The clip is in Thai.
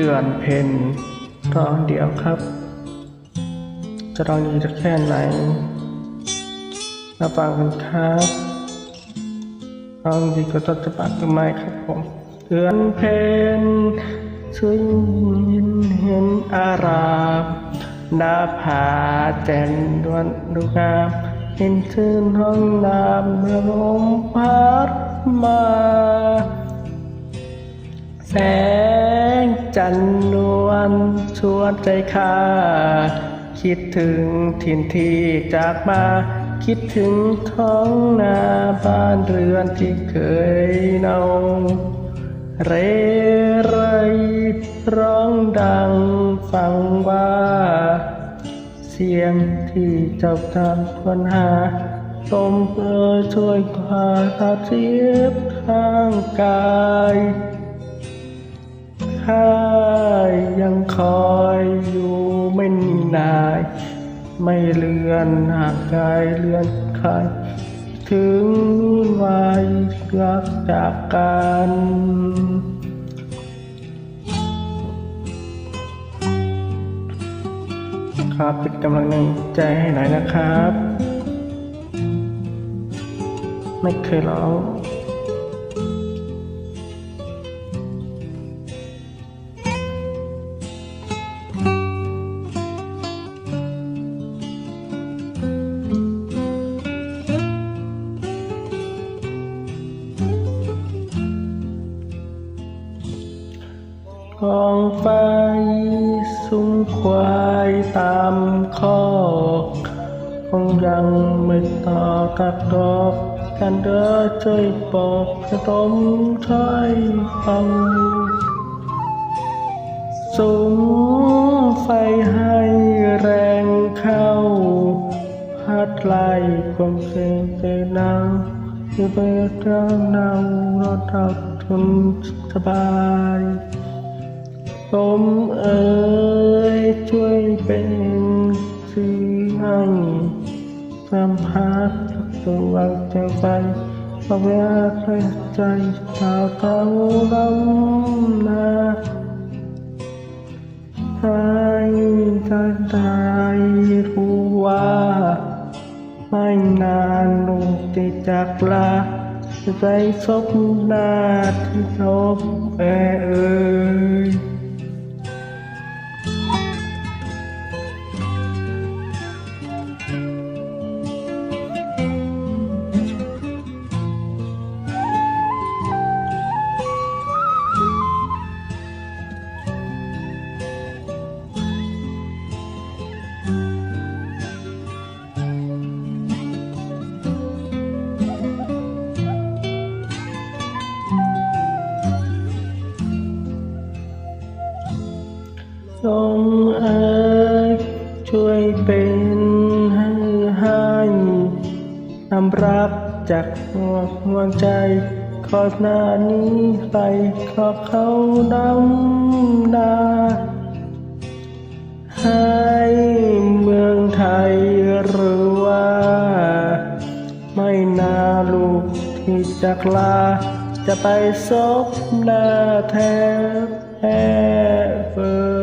ดือนเพ็ญร้องเดียวครับ จะรองดีแค่ไหนมาฟังกันครับร้องดีก็ต้นจะปากหรือไม่ครับผม เดือนเพ็ญช่วยยินเห็นอารามหน้าผาแจ่มดวนดูงามเห็นชื่นห้องน้ำเมื่อลมพัดมาแสง นนวลชวนใจข้าคิดถึงถิ่นที่จากมา คิดถึงท้องนาบ้านเรือนที่เคยเนาเรไรร้องดังฟังว่า เสียงที่เจ้าทำควรหาลมเอ่ยช่วยพาตาเทียบข้างกายข้า ยังคอยอยู่ไม่มีนาย ไม่เลือนหางกายเลือนใคายถึงวายรักจากกันครับเป็นกำลังใจให้หน่อยนะครับ ไม่เคยร้อง กองไฟสุมควายตามคอกคงยังไม่ต่อกับดอกกันเด้อช่วยบอกกระตมถ้อยฟังสุมไฟให้แรงเข้าพัดไล่ความเสียงเจนังที่เบิดเจ้าเนาเราเท่าทนสบาย ผมเอ๋ยช่วยเป็นสื่อให้สัมผัสตัวใจไปเพราะว่าใครใจชาวเต้าลำนาให้ใจได้รู้ว่า ไม่นานลูกจะจากลาใจซบหน้าที่ซบแม่เอ๋ย ช่วยเป็นให้ให้นำรักจากหัวหัวใจขอหน้านี้ไปขอเขาดำนาให้เมืองไทยหรือว่า ไม่นาลูกที่จากลา จะไปซบหน้าแทบแพ้เฟอ